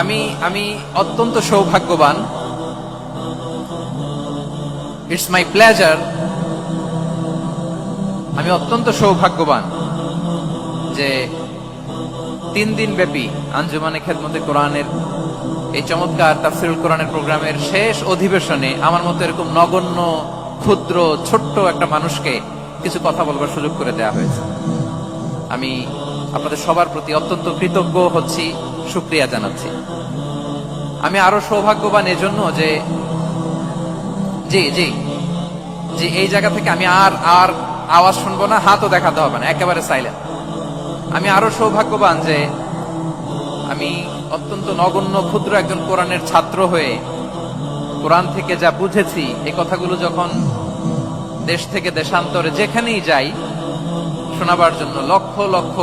আমি আমি অত্যন্ত সৌভাগ্যবান। ইটস মাই প্লেজার আমি অত্যন্ত সৌভাগ্যবান যে তিন দিন ব্যাপী আঞ্জুমানে খেদমতে কোরআনের এই চমৎকার তাফসিরুল কোরআনের প্রোগ্রামের শেষ অধিবেশনে আমার মতো এরকম নগণ্য, ক্ষুদ্র, ছোট্ট একটা মানুষকে কিছু কথা বলবার সুযোগ করে দেওয়া হয়েছে। আমি আপনাদের সবার প্রতি অত্যন্ত কৃতজ্ঞ হচ্ছি। সুক্রিয়া জানাচ্ছি। আমি আরও সৌভাগ্যবান এজন্য যে, জি জি জি, এই জায়গা থেকে আমি আর আর আওয়াজ শুনব না, হাতও দেখাতে হবে না, একেবারে সাইলেন্ট আমি আরও সৌভাগ্যবান যে, আমি অত্যন্ত নগণ্য, ক্ষুদ্র একজন কোরআনের ছাত্র হয়ে কোরআন থেকে যা বুঝেছি এই কথাগুলো যখন দেশ থেকে দেশান্তরে যেখানেই যাই, শোনাবার জন্য লক্ষ লক্ষ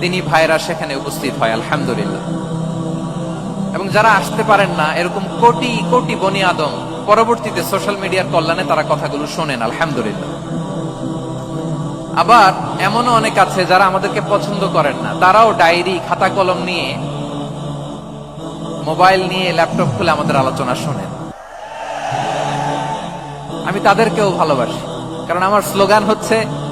দিনী ভাইরা সেখানে উপস্থিত হয়, আলহামদুলিল্লাহ। এবং যারা আসতে পারেন না, এরকম কোটি কোটি বনি আদম, পরবর্তীতে সোশ্যাল মিডিয়ার কল্যাণে তারা কথাগুলো শোনেন, আলহামদুলিল্লাহ। আবার এমনও অনেক আছে যারা আমাদেরকে পছন্দ করেন না। তারাও ডায়েরি, খাতা কলম নিয়ে, মোবাইল নিয়ে, ল্যাপটপ খুলে আমাদের আলোচনা শোনেন। আমি তাদেরকেও ভালোবাসি, কারণ আমার স্লোগান হচ্ছে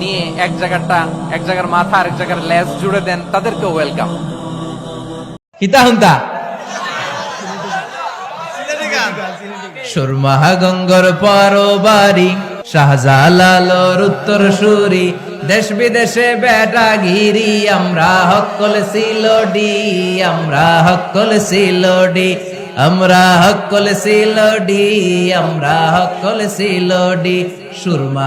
নিয়ে এক জায়গাটা, এক জায়গার মাথা আর এক জায়গার লেজ জুড়ে দেন তাদেরকে ওয়েলকাম কিতা হুন্তা? সুরমাহা গঙ্গর পরবারি, শাহজালালোর উত্তর সুরি দেশ বিদেশে বেটা ঘিরি আমরা হকল সিলোডি আমরা হকল সিলোডি আমরা হকল সিলোডি আমরা হকল সিলোডি সুরমা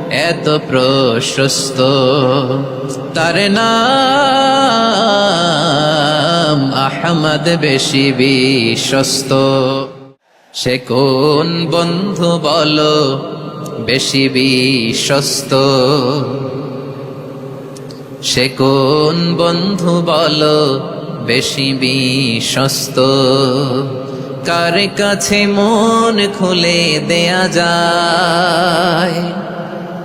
এত প্রশস্ত। তার নাম আহমদ বেশি বিশ্বস্ত। সে কোন বন্ধু বলো, বেশি বিশ্বস্ত। সে কোন বন্ধু বলো, বেশি বিশ্বস্ত। কার কাছে মন খুলে দেয়া যায়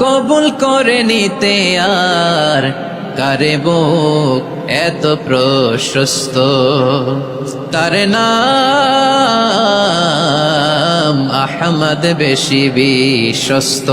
কবুল করে নিতে আর কারে বুক এত প্রশস্ত? তার নাম আহমদ বেশি বিশ্বস্ত।